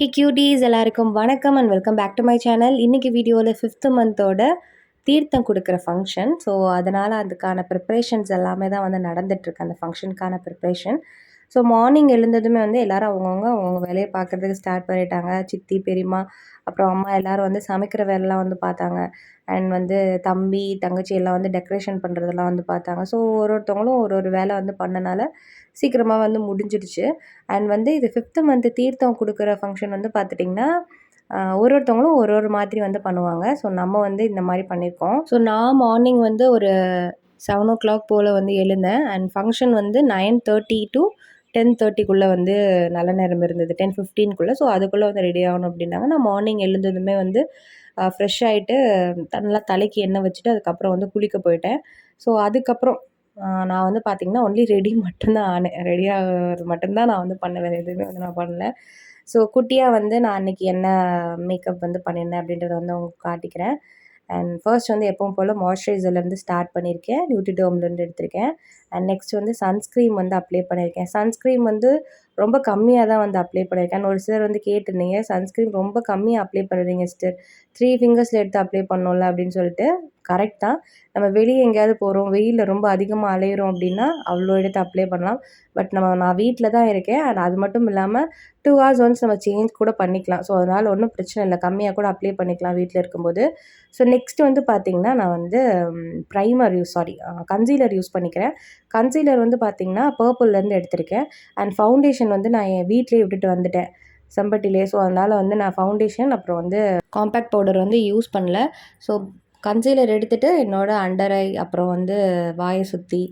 He cuties எல்லாருக்கும் வணக்கம் and welcome back to my channel இன்றைக்கி வீடியோவில் ஃபிஃப்த்து மந்தோட தீர்த்தம் கொடுக்குற ஃபங்க்ஷன் ஸோ அதனால் அதுக்கான ப்ரிப்ரேஷன்ஸ் எல்லாமே தான் வந்து நடந்துகிட்ருக்கு அந்த ஃபங்க்ஷனுக்கான ப்ரிப்ரேஷன் ஸோ மார்னிங் எழுந்ததுமே வந்து எல்லோரும் அவங்கவுங்க அவங்க வேலையை பார்க்குறதுக்கு ஸ்டார்ட் பண்ணிட்டாங்க. சித்தி பெரியம்மா அப்புறம் அம்மா எல்லோரும் வந்து சமைக்கிற வேலைலாம் வந்து பார்த்தாங்க. அண்ட் வந்து தம்பி தங்கச்சி எல்லாம் வந்து டெக்கரேஷன் பண்ணுறதெல்லாம் வந்து பார்த்தாங்க. ஸோ ஒரு ஒருத்தவங்களும் ஒரு ஒரு வேலை வந்து பண்ணனால சீக்கிரமாக வந்து முடிஞ்சிடுச்சு. அண்ட் வந்து இது ஃபிஃப்த்து மந்த்து தீர்த்தம் கொடுக்குற ஃபங்க்ஷன் வந்து பார்த்துட்டிங்கன்னா ஒரு ஒருத்தவங்களும் ஒரு ஒரு மாதிரி வந்து பண்ணுவாங்க. ஸோ நம்ம வந்து இந்த மாதிரி பண்ணியிருக்கோம். ஸோ நான் மார்னிங் வந்து ஒரு செவன் ஓ கிளாக் போல் வந்து எழுந்தேன். அண்ட் ஃபங்க்ஷன் வந்து நைன் தேர்ட்டி டு டென் தேர்ட்டிக்குள்ளே வந்து நல்ல நேரம் இருந்தது. டென் ஃபிஃப்டீன்குள்ளே ஸோ அதுக்குள்ளே வந்து ரெடி ஆகணும் அப்படின்னாங்க. நான் மார்னிங் எழுந்ததுமே வந்து ஃப்ரெஷ் ஆகிட்டு நல்லா தலைக்கு எண்ணெய் வச்சுட்டு அதுக்கப்புறம் வந்து குளிக்க போயிட்டேன். ஸோ அதுக்கப்புறம் நான் வந்து பார்த்திங்கன்னா ஒன்லி ரெடி மட்டும்தான் ஆனேன். ரெடி ஆகிறது மட்டும்தான் நான் வந்து பண்ண எதுவுமே வந்து நான் பண்ணல. ஸோ குட்டியாக வந்து நான் அன்றைக்கி என்ன மேக்கப் வந்து பண்ணியிருந்தேன் அப்படின்றத வந்து உங்களுக்கு காட்டிக்கிறேன். அண்ட் ஃபர்ஸ்ட் வந்து எப்பவும் போல் மாய்ஸ்சரைசர்லேருந்து ஸ்டார்ட் பண்ணியிருக்கேன். நியூட்டி டோம்லேருந்து எடுத்திருக்கேன். அண்ட் நெக்ஸ்ட் வந்து சன்ஸ்க்ரீம் வந்து அப்ளை பண்ணியிருக்கேன். சன்ஸ்க்ரீம் வந்து ரொம்ப கம்மியாக தான் வந்து அப்ளை பண்ணியிருக்கேன். ஒரு சிலர் வந்து கேட்டிருந்தீங்க சன்ஸ்க்ரீம் ரொம்ப கம்மியாக அப்ளை பண்ணுறீங்க சிஸ்டர் த்ரீ ஃபிங்கர்ஸில் எடுத்து அப்ளை பண்ணோம்ல அப்படின்னு சொல்லிட்டு. கரெக்ட் தான். நம்ம வெளியே எங்கேயாவது போகிறோம் வெயிலில் ரொம்ப அதிகமாக அலையிறோம் அப்படின்னா அவ்வளோ எடுத்து அப்ளை பண்ணலாம். பட் நம்ம நான் வீட்டில் தான் இருக்கேன். அண்ட் அது மட்டும் இல்லாமல் டூ ஹவர்ஸ் ஒன்ஸ் நம்ம சேஞ்ச் கூட பண்ணிக்கலாம். ஸோ அதனால் ஒன்றும் பிரச்சனை இல்லை. கம்மியாக கூட அப்ளை பண்ணிக்கலாம் வீட்டில் இருக்கும்போது. ஸோ நெக்ஸ்ட் வந்து பார்த்திங்கன்னா நான் வந்து primer use sorry concealer use பண்ணிக்கிறேன். கன்சீலர் வந்து பார்த்திங்கன்னா பர்பிள்லேருந்து எடுத்திருக்கேன். அண்ட் ஃபவுண்டேஷன் வந்து நான் என் வீட்லேயே விட்டுட்டு வந்துட்டேன். செம்பட்டிலே. ஸோ அதனால் வந்து நான் ஃபவுண்டேஷன் அப்புறம் வந்து காம்பேக்ட் பவுடர் வந்து யூஸ் பண்ணல. ஸோ கன்சீலர் எடுத்துகிட்டு என்னோடய அண்டர் ஐ அப்புறம் வந்து வாயை சுற்றி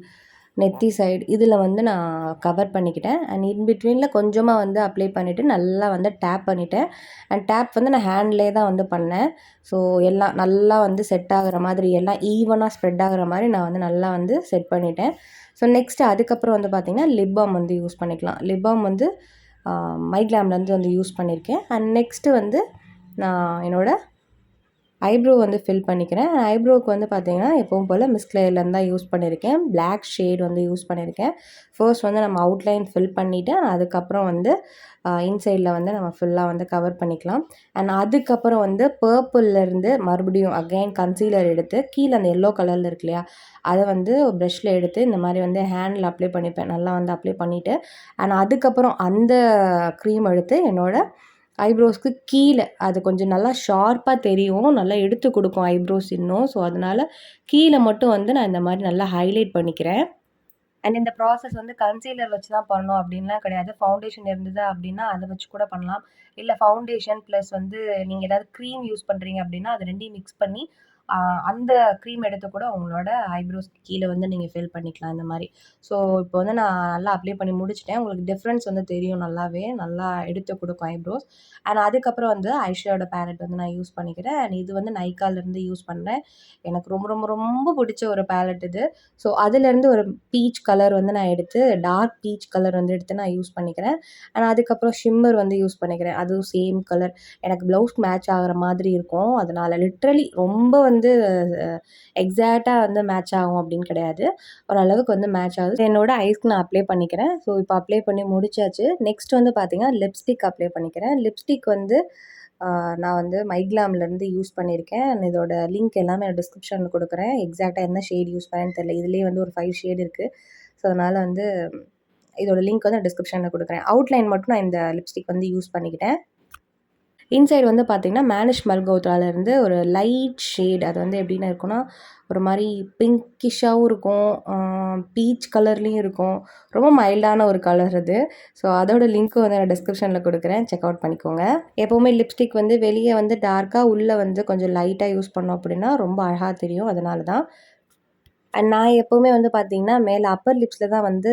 நெத்தி சைடு இதில் வந்து நான் கவர் பண்ணிக்கிட்டேன். அண்ட் இன் பிட்வீனில் கொஞ்சமாக வந்து அப்ளை பண்ணிவிட்டு நல்லா வந்து டேப் பண்ணிவிட்டேன் அண்ட் டேப் வந்து நான் ஹேண்ட்லேயே தான் வந்து பண்ணேன். ஸோ எல்லாம் நல்லா வந்து செட் ஆகிற மாதிரி எல்லாம் ஈவனாக ஸ்ப்ரெட் ஆகிற மாதிரி நான் வந்து நல்லா வந்து செட் பண்ணிட்டேன். ஸோ நெக்ஸ்ட்டு அதுக்கப்புறம் வந்து பார்த்திங்கன்னா லிப் பாம் வந்து யூஸ் பண்ணிக்கலாம். லிப் பாம் வந்து மைக்ளாம்லேருந்து வந்து யூஸ் பண்ணியிருக்கேன் அண்ட் நெக்ஸ்ட்டு வந்து நான் என்னோடய ஐப்ரோ வந்து ஃபில் பண்ணிக்கிறேன். ஐப்ரோவுக்கு வந்து பார்த்திங்கன்னா எப்பவும் போல் மிஸ் கிளேயர்லேருந்து தான் யூஸ் பண்ணியிருக்கேன் பிளாக் ஷேட் வந்து யூஸ் பண்ணியிருக்கேன் ஃபர்ஸ்ட் வந்து நம்ம அவுட்லைன் ஃபில் பண்ணிவிட்டு அதுக்கப்புறம் வந்து இன்சைடில் வந்து நம்ம ஃபுல்லாக வந்து கவர் பண்ணிக்கலாம். அண்ட் அதுக்கப்புறம் வந்து பர்பிள்லேருந்து மறுபடியும் அகைன் கன்சீலர் எடுத்து கீழே அந்த எல்லோ கலரில் இருக்கு இல்லையா அதை வந்து ப்ரெஷ்ஷில் எடுத்து இந்த மாதிரி வந்து ஹேண்டில் அப்ளை பண்ணிப்பேன். நல்லா வந்து அப்ளை பண்ணிவிட்டு அண்ட் அதுக்கப்புறம் அந்த க்ரீம் எடுத்து என்னோடய ஐப்ரோஸ்க்கு கீழே. அது கொஞ்சம் நல்லா ஷார்ப்பாக தெரியும். நல்லா எடுத்து கொடுக்கும் ஐப்ரோஸ் இன்னும். ஸோ அதனால் கீழே மட்டும் வந்து நான் இந்த மாதிரி நல்லா ஹைலைட் பண்ணிக்கிறேன். அண்ட் இந்த ப்ராசஸ் வந்து கன்சீலர் வச்சு தான் பண்ணணும் அப்படின்லாம் கிடையாது. ஃபவுண்டேஷன் இருந்தது அப்படின்னா அதை வச்சு கூட பண்ணலாம். இல்லை ஃபவுண்டேஷன் ப்ளஸ் வந்து நீங்கள் ஏதாவது க்ரீம் யூஸ் பண்ணுறீங்க அப்படின்னா அது ரெண்டையும் மிக்ஸ் பண்ணி அந்த க்ரீம் எடுத்து கூட உங்களோட ஐப்ரோஸ் கீழே வந்து நீங்கள் ஃபில் பண்ணிக்கலாம் இந்த மாதிரி. ஸோ இப்போ வந்து நான் நல்லா அப்ளை பண்ணி முடிச்சிட்டேன். உங்களுக்கு டிஃப்ரென்ஸ் வந்து தெரியும் நல்லாவே. நல்லா எடுத்து கொடுக்கும் ஐப்ரோஸ் அண்ட் அதுக்கப்புறம் வந்து ஐஷோட பேலட் வந்து நான் யூஸ் பண்ணிக்கிறேன். அண்ட் இது வந்து நைக்காலேருந்து யூஸ் பண்ணுறேன் எனக்கு ரொம்ப ரொம்ப ரொம்ப பிடிச்ச ஒரு பேலட் இது. ஸோ அதுலேருந்து ஒரு பீச் கலர் வந்து நான் எடுத்து டார்க் பீச் கலர் வந்து எடுத்து நான் யூஸ் பண்ணிக்கிறேன். அண்ட் அதுக்கப்புறம் ஷிம்மர் வந்து யூஸ் பண்ணிக்கிறேன். அதுவும் சேம் கலர் எனக்கு ப்ளவுஸ் மேட்ச் ஆகிற மாதிரி இருக்கும். அதனால் லிட்ரலி ரொம்ப வந்து வந்து எக்ஸாக்டாக வந்து மேட்ச் ஆகும் அப்படின்னு கிடையாது. ஓரளவுக்கு வந்து மேட்ச் ஆகுது. என்னோட ஐஸ்க்கு நான் அப்ளை பண்ணிக்கிறேன். ஸோ இப்போ அப்ளை பண்ணி முடிச்சாச்சு. நெக்ஸ்ட் வந்து பார்த்திங்கன்னா லிப்ஸ்டிக் அப்ளை பண்ணிக்கிறேன். லிப்ஸ்டிக் வந்து நான் வந்து மைக்லாம்லேருந்து யூஸ் பண்ணியிருக்கேன். இதோட லிங்க் எல்லாமே நான் டிஸ்கிரிப்ஷனில் கொடுக்குறேன். எக்ஸாக்டாக என்ன ஷேட் யூஸ் பண்ணேன்னு தெரியல. இதுலேயே வந்து ஒரு ஃபைவ் ஷேட் இருக்குது ஸோ அதனால் வந்து இதோட லிங்க் வந்து டிஸ்கிரிப்ஷனில் கொடுக்குறேன். அவுட்லைன் மட்டும் நான் இந்த லிப்ஸ்டிக் வந்து யூஸ் பண்ணிக்கிட்டேன். இன்சைடு வந்து பார்த்திங்கன்னா மேனிஷ் மல்கோத்ராலேருந்து ஒரு லைட் ஷேட் அது வந்து எப்படின்னு இருக்குன்னா ஒரு மாதிரி பிங்கிஷாகவும் இருக்கும் பீச் கலர்லேயும் இருக்கும். ரொம்ப மைல்டான ஒரு கலர் அது. ஸோ அதோட லிங்க்கு வந்து நான் டிஸ்கிரிப்ஷனில் கொடுக்குறேன். செக் அவுட் பண்ணிக்கோங்க. எப்போவுமே லிப்ஸ்டிக் வந்து வெளியே வந்து டார்க்காக உள்ளே வந்து கொஞ்சம் லைட்டாக யூஸ் பண்ணோம் அப்படின்னா ரொம்ப அழகாக தெரியும். அதனால தான் அண்ட் நான் எப்போவுமே வந்து பார்த்தீங்கன்னா மேலே அப்பர் லிப்ஸில் தான் வந்து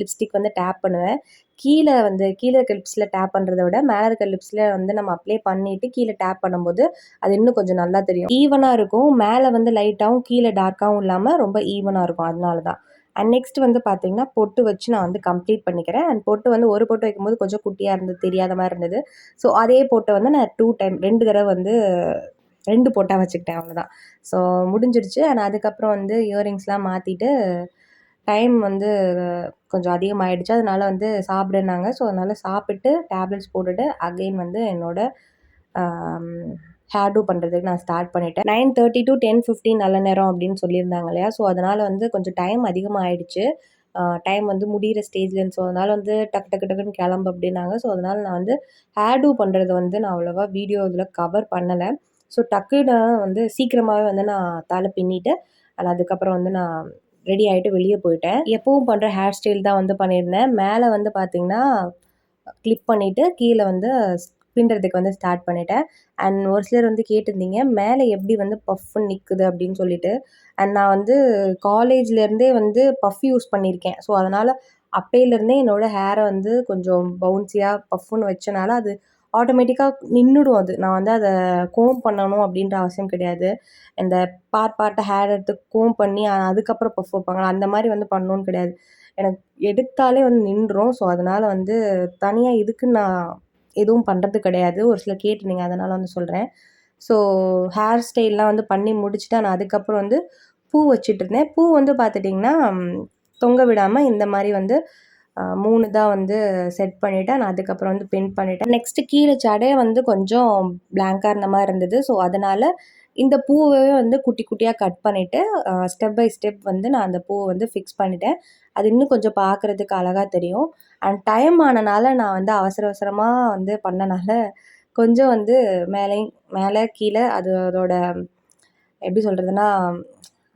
லிப்ஸ்டிக் வந்து டேப் பண்ணுவேன். கீழே வந்து கீழே இருக்க லிப்ஸில் டேப் பண்ணுறத விட மேலே இருக்க லிப்ஸில் வந்து நம்ம அப்ளை பண்ணிவிட்டு கீழே டேப் பண்ணும்போது அது இன்னும் கொஞ்சம் நல்லா தெரியும். ஈவனாக இருக்கும். மேலே வந்து லைட்டாகவும் கீழே டார்க்காகவும் இல்லாமல் ரொம்ப ஈவனாக இருக்கும். அதனால தான். அண்ட் நெக்ஸ்ட் வந்து பார்த்தீங்கன்னா பொட்டு வச்சு நான் வந்து கம்ப்ளீட் பண்ணிக்கிறேன். அண்ட் பொட்டு வந்து ஒரு பொட்டு வைக்கும்போது கொஞ்சம் குட்டியாக இருந்தது தெரியாத மாதிரி இருந்தது. ஸோ அதே பொட்டை வந்து நான் டூ டைம் ரெண்டு தடவை வந்து ரெண்டு பொட்டாக வச்சுக்கிட்டேன் அவ்வளோதான் ஸோ முடிஞ்சிடுச்சு. ஆனால் அதுக்கப்புறம் வந்து இயரிங்ஸ்லாம் மாற்றிட்டு டைம் வந்து கொஞ்சம் அதிகமாகிடுச்சு அதனால வந்து சாப்பிடுனாங்க. ஸோ அதனால் சாப்பிட்டு டேப்லெட்ஸ் போட்டுட்டு அகெயின் வந்து என்னோடய ஹேர் டூ பண்ணுறதுக்கு நான் ஸ்டார்ட் பண்ணிட்டேன். Nine thirty to ten fifteen நல்ல நேரம் அப்படின்னு சொல்லியிருந்தாங்க இல்லையா? ஸோ அதனால் வந்து கொஞ்சம் டைம் அதிகமாக ஆயிடுச்சு டைம் வந்து முடிகிற ஸ்டேஜ்லன்னு ஸோ அதனால் வந்து டக்கு டக்கு டக்குன்னு கிளம்பு அப்படின்னாங்க. ஸோ அதனால் நான் வந்து ஹேர் டூ பண்ணுறது வந்து நான் அவ்வளோவா வீடியோ இதில் கவர் பண்ணலை. ஸோ டக்குன்னு வந்து சீக்கிரமாகவே வந்து நான் தலை பின்னிட்டு அது அதுக்கப்புறம் வந்து நான் ரெடி ஆகிட்டு வெளியே போயிட்டேன். எப்பவும் பண்ணுற ஹேர் ஸ்டைல் தான் வந்து பண்ணியிருந்தேன். மேலே வந்து பார்த்திங்கன்னா கிளிப் பண்ணிவிட்டு கீழே வந்து பின்னுறதுக்கு வந்து ஸ்டார்ட் பண்ணிட்டேன். அண்ட் ஒரு சிலர் வந்து கேட்டிருந்தீங்க மேலே எப்படி வந்து பஃப்னு நிற்குது அப்படின்னு சொல்லிட்டு. அண்ட் நான் வந்து காலேஜ்லேருந்தே வந்து பஃப் யூஸ் பண்ணியிருக்கேன். ஸோ அதனால் அப்பையிலேருந்தே என்னோடய ஹேரை வந்து கொஞ்சம் பவுன்சியாக பஃப்னு வச்சனால அது ஆட்டோமேட்டிக்காக நின்றுடும் அது. நான் வந்து அதை கோம் பண்ணணும் அப்படின்ற அவசியம் கிடையாது. இந்த பார்ட் பார்ட்டாக ஹேர் எடுத்து கோம் பண்ணி அதுக்கப்புறம் பஃப் வைப்பாங்களா அந்த மாதிரி வந்து பண்ணணுன்னு கிடையாது. எனக்கு எடுத்தாலே வந்து நின்றுடும் ஸோ அதனால் வந்து தனியாக இதுக்கு நான் எதுவும் பண்ணுறது கிடையாது. ஒரு சிலர் கேட்டிருந்தீங்க அதனால் வந்து சொல்கிறேன் ஸோ ஹேர் ஸ்டைல்லாம் வந்து பண்ணி முடிச்சுட்டு நான் அதுக்கப்புறம் வந்து பூ வச்சிட்ருந்தேன் பூ வந்து பார்த்துட்டிங்கன்னா தொங்க விடாமல் இந்த மாதிரி வந்து மூணு தான் வந்து செட் பண்ணிவிட்டேன் நான் அதுக்கப்புறம் வந்து பின் பண்ணிவிட்டேன் நெக்ஸ்ட்டு கீழே சடையை வந்து கொஞ்சம் பிளாங்காக இருந்த மாதிரி இருந்தது. ஸோ அதனால் இந்த பூவே வந்து குட்டி குட்டியாக கட் பண்ணிவிட்டு ஸ்டெப் பை ஸ்டெப் வந்து நான் அந்த பூவை வந்து ஃபிக்ஸ் பண்ணிட்டேன். அது இன்னும் கொஞ்சம் பார்க்குறதுக்கு அழகாக தெரியும். அண்ட் டைம் ஆனனால நான் வந்து அவசர அவசரமாக வந்து பண்ணனால கொஞ்சம் வந்து மேலேயும் மேலே கீழே அது அதோட எப்படி சொல்கிறதுனா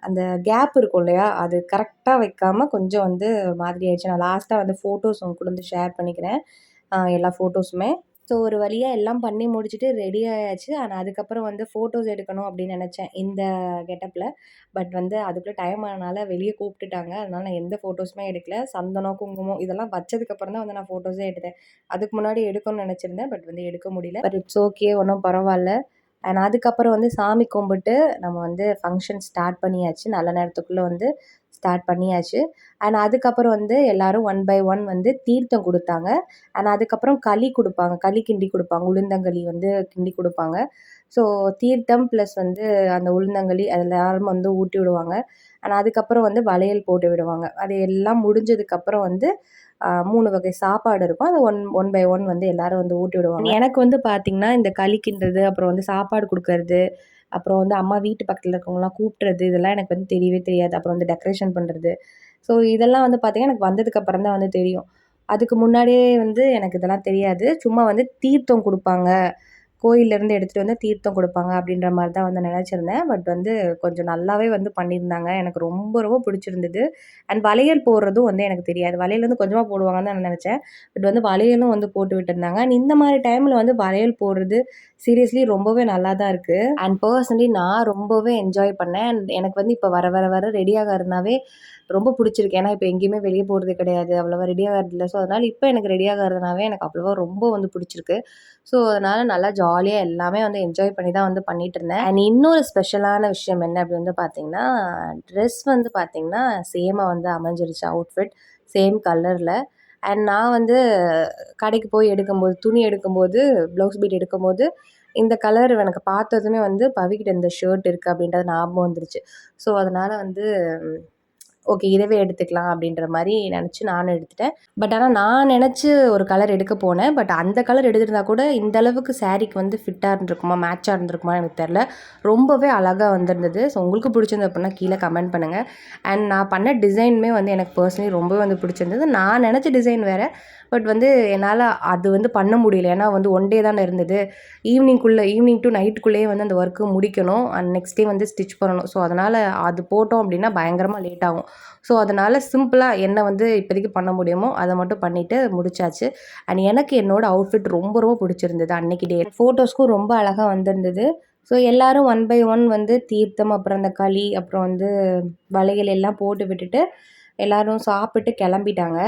அந்த கேப் இருக்கும் இல்லையா? அது கரெக்டாக வைக்காமல் கொஞ்சம் வந்து மாதிரி ஆயிடுச்சு. நான் லாஸ்ட்டாக வந்து ஃபோட்டோஸ் உங்க கூட வந்து ஷேர் பண்ணிக்கிறேன். எல்லா ஃபோட்டோஸுமே ஸோ ஒரு வழியாக எல்லாம் பண்ணி முடிச்சுட்டு ரெடி ஆயாச்சு. ஆனால் அதுக்கப்புறம் வந்து ஃபோட்டோஸ் எடுக்கணும் அப்படின்னு நினச்சேன் இந்த கெட்டப்பில் பட் வந்து அதுக்குள்ளே டைம் ஆனனால வெளியே கூப்பிட்டுட்டாங்க. அதனால் நான் எந்த ஃபோட்டோஸுமே எடுக்கல. சந்தனம் குங்குமம் இதெல்லாம் வச்சதுக்கப்புறம் தான் வந்து நான் ஃபோட்டோஸே எடுத்தேன். அதுக்கு முன்னாடி எடுக்கணும்னு நினச்சிருந்தேன். பட் வந்து எடுக்க முடியல. பட் இட்ஸ் ஓகே ஒன்றும் பரவாயில்ல. அண்ட் அதுக்கப்புறம் வந்து சாமி கும்பிட்டு நம்ம வந்து ஃபங்க்ஷன் ஸ்டார்ட் பண்ணியாச்சு. நல்ல நேரத்துக்குள்ளே வந்து ஸ்டார்ட் பண்ணியாச்சு. அண்ட் அதுக்கப்புறம் வந்து எல்லோரும் ஒன் பை ஒன் வந்து தீர்த்தம் கொடுத்தாங்க. அண்ட் அதுக்கப்புறம் களி கொடுப்பாங்க. களி கிண்டி கொடுப்பாங்க. உளுந்தங்களி வந்து கிண்டி கொடுப்பாங்க. ஸோ தீர்த்தம் ப்ளஸ் வந்து அந்த உளுந்தங்களி அதில் எல்லாரும் வந்து ஊட்டி விடுவாங்க. அண்ட் அதுக்கப்புறம் வந்து வளையல் போட்டு விடுவாங்க. அது எல்லாம் முடிஞ்சதுக்கப்புறம் வந்து மூணு வகை சாப்பாடு இருக்கும். அதை ஒன் ஒன் பை ஒன் வந்து எல்லாரும் வந்து ஊட்டி விடுவாங்க. எனக்கு வந்து பார்த்திங்கன்னா இந்த களி கிண்டுறது அப்புறம் வந்து சாப்பாடு கொடுக்கறது அப்புறம் வந்து அம்மா வீட்டு பக்கத்தில் இருக்கவங்களாம் கூப்பிட்றது இதெல்லாம் எனக்கு வந்து தெரியவே தெரியாது. அப்புறம் வந்து டெக்கரேஷன் பண்ணுறது ஸோ இதெல்லாம் வந்து பார்த்திங்கன்னா எனக்கு வந்ததுக்கப்புறம் தான் வந்து தெரியும். அதுக்கு முன்னாடியே வந்து எனக்கு இதெல்லாம் தெரியாது. சும்மா வந்து தீர்த்தம் கொடுப்பாங்க. கோயிலேருந்து எடுத்துகிட்டு வந்து தீர்த்தம் கொடுப்பாங்க அப்படின்ற மாதிரி தான் வந்து நினச்சிருந்தேன். பட் வந்து கொஞ்சம் நல்லாவே வந்து பண்ணியிருந்தாங்க. எனக்கு ரொம்ப ரொம்ப பிடிச்சிருந்தது. அண்ட் வளையல் போடுறதும் வந்து எனக்கு தெரியாது. வளையல் வந்து கொஞ்சமாக போடுவாங்கன்னு தான் நான் நினச்சேன். பட் வந்து வளையலும் வந்து போட்டு விட்டுருந்தாங்க. அண்ட் இந்த மாதிரி டைமில் வந்து வளையல் போடுறது சீரியஸ்லி ரொம்பவே நல்லா தான் இருக்குது அண்ட் பர்சனலி நான் ரொம்பவே என்ஜாய் பண்ணேன். அண்ட் எனக்கு வந்து இப்போ வர வர வர ரெடியாக இருந்தாவே ரொம்ப பிடிச்சிருக்கு. ஏன்னா இப்போ எங்கேயுமே வெளியே போகிறது கிடையாது. அவ்வளோவா ரெடி ஆகிறது ஸோ அதனால் இப்போ எனக்கு ரெடி ஆகிறதுனாவே எனக்கு அவ்வளோவா ரொம்ப வந்து பிடிச்சிருக்கு. ஸோ அதனால் நல்லா ஜாலியாக எல்லாமே வந்து என்ஜாய் பண்ணி தான் வந்து பண்ணிகிட்டு இருந்தேன். அண்ட் இன்னொரு ஸ்பெஷலான விஷயம் என்ன அப்படி வந்து பார்த்திங்கன்னா ட்ரெஸ் வந்து பார்த்திங்கன்னா சேமாக வந்து அமைஞ்சிருச்சு அவுட்ஃபிட் சேம் கலரில் அண்ட் நான் வந்து கடைக்கு போய் எடுக்கும்போது துணி எடுக்கும்போது ப்ளவுஸ் பீட் எடுக்கும்போது இந்த கலர் எனக்கு பார்த்ததுமே வந்து பவிக்கிட்ட இந்த ஷர்ட் இருக்குது அப்படின்றது ஞாபகம் வந்துருச்சு. ஸோ அதனால் வந்து ஓகே இதவே எடுத்துக்கலாம் அப்படின்ற மாதிரி நினச்சி நானும் எடுத்துட்டேன். பட் ஆனால் நான் நினச்சி ஒரு கலர் எடுக்க போனேன். பட் அந்த கலர் எடுத்திருந்தா கூட இந்த அளவுக்கு சாரீக்கு வந்து ஃபிட்டாக இருந்திருக்குமா மேட்சாக இருந்திருக்குமா எனக்கு தெரில ரொம்பவே அழகாக வந்திருந்தது. ஸோ உங்களுக்கு பிடிச்சிருந்து அப்படின்னா கீழே கமெண்ட் பண்ணுங்கள் அண்ட் நான் பண்ண டிசைனுமே வந்து எனக்கு பர்சனலி ரொம்பவே வந்து பிடிச்சிருந்தது. நான் நினச்ச டிசைன் வேறு. பட் வந்து என்னால் அது வந்து பண்ண முடியல. ஏன்னா வந்து ஒன் டே தானே இருந்தது. ஈவினிங்குள்ளே ஈவினிங் டு நைட்டுக்குள்ளேயே வந்து அந்த ஒர்க்கு முடிக்கணும். அண்ட் நெக்ஸ்ட் டே வந்து ஸ்டிச் பண்ணணும். ஸோ அதனால் அது போட்டோம் அப்படின்னா பயங்கரமாக லேட் ஆகும். ஸோ அதனால் சிம்பிளாக என்ன வந்து இப்போதைக்கு பண்ண முடியுமோ அதை மட்டும் பண்ணிவிட்டு முடிச்சாச்சு. அண்ட் எனக்கு என்னோடய அவுட்ஃபிட் ரொம்ப ரொம்ப பிடிச்சிருந்தது அன்றைக்கி டே ஃபோட்டோஸ்க்கும் ரொம்ப அழகாக வந்திருந்தது. ஸோ எல்லோரும் ஒன் பை ஒன் வந்து தீர்த்தம் அப்புறம் அந்த களி அப்புறம் வந்து வலைகள் எல்லாம் போட்டு விட்டுட்டு எல்லோரும் சாப்பிட்டு கிளம்பிட்டாங்க.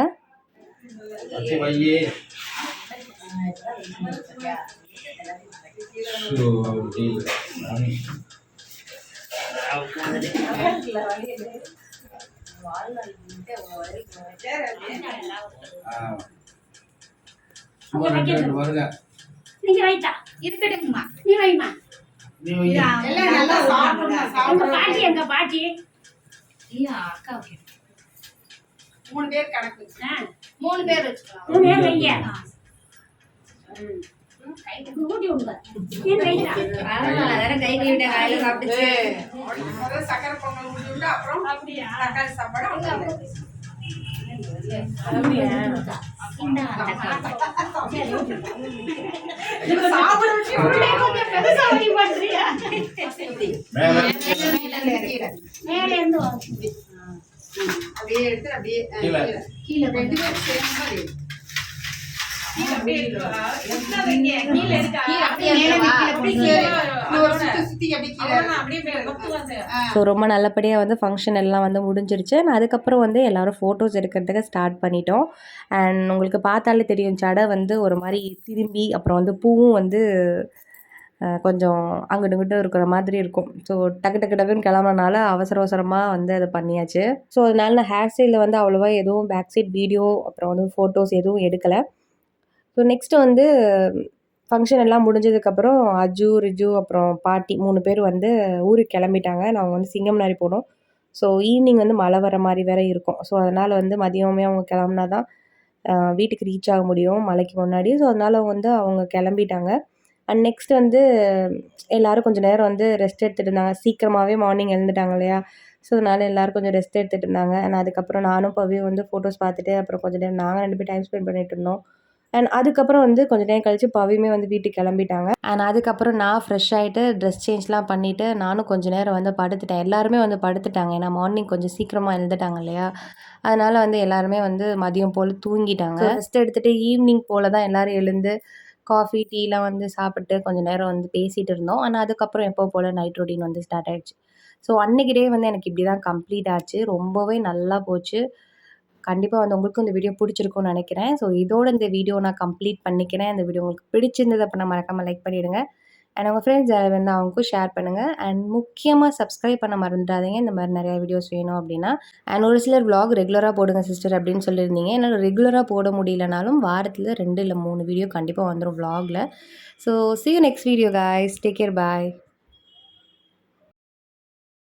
வருங்க நீங்க வைத்தா இருக்கட்டும்மா நீ வைமா பாட்டி எங்க பாட்டி? ஐயா அக்கா ஓகே மூணு பேர் கணக்கு மூணு பேர் வச்சுக்கலாம் மூணு பேர் வைங்க ஊட்டி விடுங்க. நீ வைடா முதல்ல சக்கரை பொங்கல் அப்புறம் அப்படியா? தக்காளி சாப்பாடு எடுத்து அப்படியே கீழே. ரெண்டு. பேரும் சேர்ந்து ஸோ ரொம்ப நல்லபடியாக வந்து ஃபங்க்ஷன் எல்லாம் வந்து முடிஞ்சிருச்சு. நான் அதுக்கப்புறம் வந்து எல்லோரும் ஃபோட்டோஸ் எடுக்கிறதுக்கு ஸ்டார்ட் பண்ணிட்டோம். அண்ட் உங்களுக்கு பார்த்தாலே தெரியும் ஜடை வந்து ஒரு மாதிரி திரும்பி அப்புறம் வந்து பூவும் வந்து கொஞ்சம் அங்கிட்டு இங்கிட்டு இருக்கிற மாதிரி இருக்கும். ஸோ டக்கு டக்கு டக்குன்னு கிளம்புனால அவசர அவசரமாக வந்து அதை பண்ணியாச்சு. ஸோ அதனால நான் ஹேர் ஸ்டைலில் வந்து அவ்வளோவா எதுவும் பேக் சைட் வீடியோ அப்புறம் வந்து ஃபோட்டோஸ் எதுவும் எடுக்கலை. ஸோ நெக்ஸ்ட்டு வந்து ஃபங்க்ஷன் எல்லாம் முடிஞ்சதுக்கப்புறம் அஜு ரிஜு அப்புறம் பாட்டி மூணு பேர் வந்து ஊருக்கு கிளம்பிட்டாங்க. நாங்கள் வந்து சிங்கம்னாரி போனோம். ஸோ ஈவினிங் வந்து மழை வர மாதிரி வேற இருக்கும். ஸோ அதனால் வந்து மதியமே அவங்க கிளம்புனா தான் வீட்டுக்கு ரீச் ஆக முடியும் மலைக்கு முன்னாடி. ஸோ அதனால் வந்து அவங்க கிளம்பிட்டாங்க. அண்ட் நெக்ஸ்ட் வந்து எல்லோரும் கொஞ்சம் நேரம் வந்து ரெஸ்ட் எடுத்துகிட்டு இருந்தாங்க. சீக்கிரமாகவே மார்னிங் எழுந்துட்டாங்க இல்லையா? ஸோ அதனால் எல்லோரும் கொஞ்சம் ரெஸ்ட் எடுத்துகிட்டு இருந்தாங்க. அண்ட் அதுக்கப்புறம் நானும் பவியும் வந்து ஃபோட்டோஸ் பார்த்துட்டு அப்புறம் கொஞ்சம் நேரம் நாங்கள் ரெண்டு பேர் டைம் ஸ்பெண்ட் பண்ணிட்டு இருந்தோம். அண்ட் அதுக்கப்புறம் வந்து கொஞ்ச நேரம் கழிச்சு பவியுமே வந்து வீட்டுக்கு கிளம்பிட்டாங்க. அண்ட் அதுக்கப்புறம் நான் ஃப்ரெஷ் ஆகிட்டு ட்ரெஸ் சேஞ்ச்லாம் பண்ணிவிட்டு நானும் கொஞ்ச நேரம் வந்து படுத்துட்டேன். எல்லாருமே வந்து படுத்துட்டாங்க. ஏன்னா மார்னிங் கொஞ்சம் சீக்கிரமாக எழுந்துட்டாங்க இல்லையா? அதனால் வந்து எல்லாருமே வந்து மதியம் போல் தூங்கிட்டாங்க. ரெஸ்ட் எடுத்துகிட்டு ஈவினிங் போல் தான் எல்லோரும் எழுந்து காஃபி டீலாம் வந்து சாப்பிட்டு கொஞ்ச நேரம் வந்து பேசிகிட்டு இருந்தோம். ஆனால் அதுக்கப்புறம் எப்போ போல் நைட் ரொட்டீன் வந்து ஸ்டார்ட் ஆகிடுச்சு ஸோ அன்னைக்கு டே வந்து எனக்கு இப்படி தான் கம்ப்ளீட் ஆச்சு. ரொம்பவே நல்லா போச்சு. கண்டிப்பாக வந்து உங்களுக்கும் இந்த வீடியோ பிடிச்சிருக்கும்னு நினைக்கிறேன். ஸோ இதோட இந்த வீடியோ நான் கம்ப்ளீட் பண்ணிக்கிறேன். இந்த வீடியோ உங்களுக்கு பிடிச்சிருந்தது அப்போ நான் மறக்காமல் லைக் பண்ணிவிடுங்க அண்ட் உங்கள் ஃப்ரெண்ட்ஸ் யாராவது வந்து அவங்களுக்கும் ஷேர் பண்ணுங்கள் அண்ட் முக்கியமாக சப்ஸ்கிரைப் பண்ண மறந்துடாதீங்க. இந்த மாதிரி நிறையா வீடியோஸ் வேணும் அப்படின்னா. அண்ட் ஒரு சிலர் விளாக் ரெகுலராக போடுங்க சிஸ்டர் அப்படின்னு சொல்லியிருந்தீங்க. என்னால் ரெகுலராக போட முடியலனாலும் வாரத்தில் ரெண்டு இல்லை மூணு வீடியோ கண்டிப்பாக வந்துடும் விளாகில் so see you next video guys. Take care bye